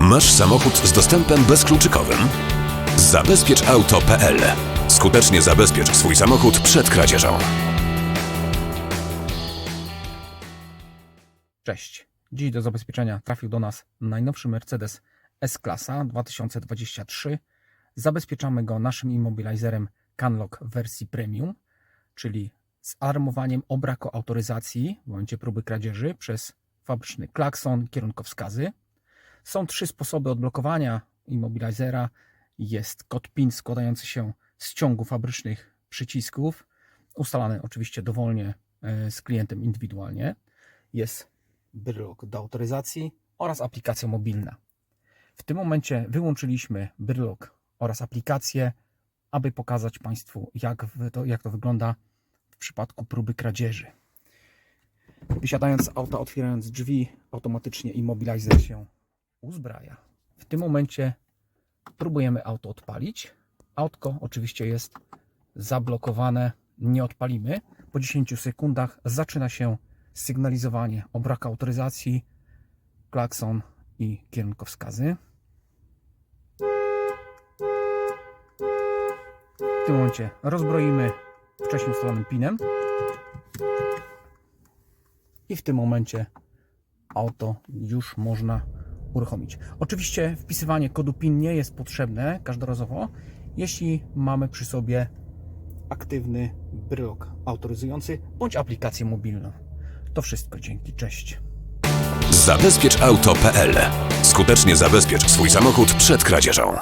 Masz samochód z dostępem bezkluczykowym? Zabezpieczauto.pl Skutecznie zabezpiecz swój samochód przed kradzieżą. Cześć. Dziś do zabezpieczenia trafił do nas najnowszy Mercedes S-Klasa 2023. Zabezpieczamy go naszym immobilizerem Canlock w wersji premium, czyli z alarmowaniem o braku autoryzacji w momencie próby kradzieży przez fabryczny klakson, kierunkowskazy. Są trzy sposoby odblokowania immobilizera. Jest kod PIN składający się z ciągu fabrycznych przycisków, ustalany oczywiście dowolnie e, z klientem indywidualnie. Jest Brlock do autoryzacji oraz aplikacja mobilna. W tym momencie wyłączyliśmy Brlock oraz aplikację, aby pokazać Państwu, jak, to, jak to wygląda w przypadku próby kradzieży. Wysiadając z auta, otwierając drzwi, automatycznie immobilizer się uzbraja. W tym momencie próbujemy auto odpalić. Autko oczywiście jest zablokowane, nie odpalimy. Po 10 sekundach zaczyna się sygnalizowanie o braku autoryzacji, klakson i kierunkowskazy. W tym momencie rozbroimy wcześniej ustalonym pinem i w tym momencie auto już można uruchomić. Oczywiście wpisywanie kodu PIN nie jest potrzebne każdorazowo, jeśli mamy przy sobie aktywny brylok autoryzujący bądź aplikację mobilną. To wszystko, dzięki, cześć. Zabezpieczauto.pl Skutecznie zabezpiecz swój samochód przed kradzieżą.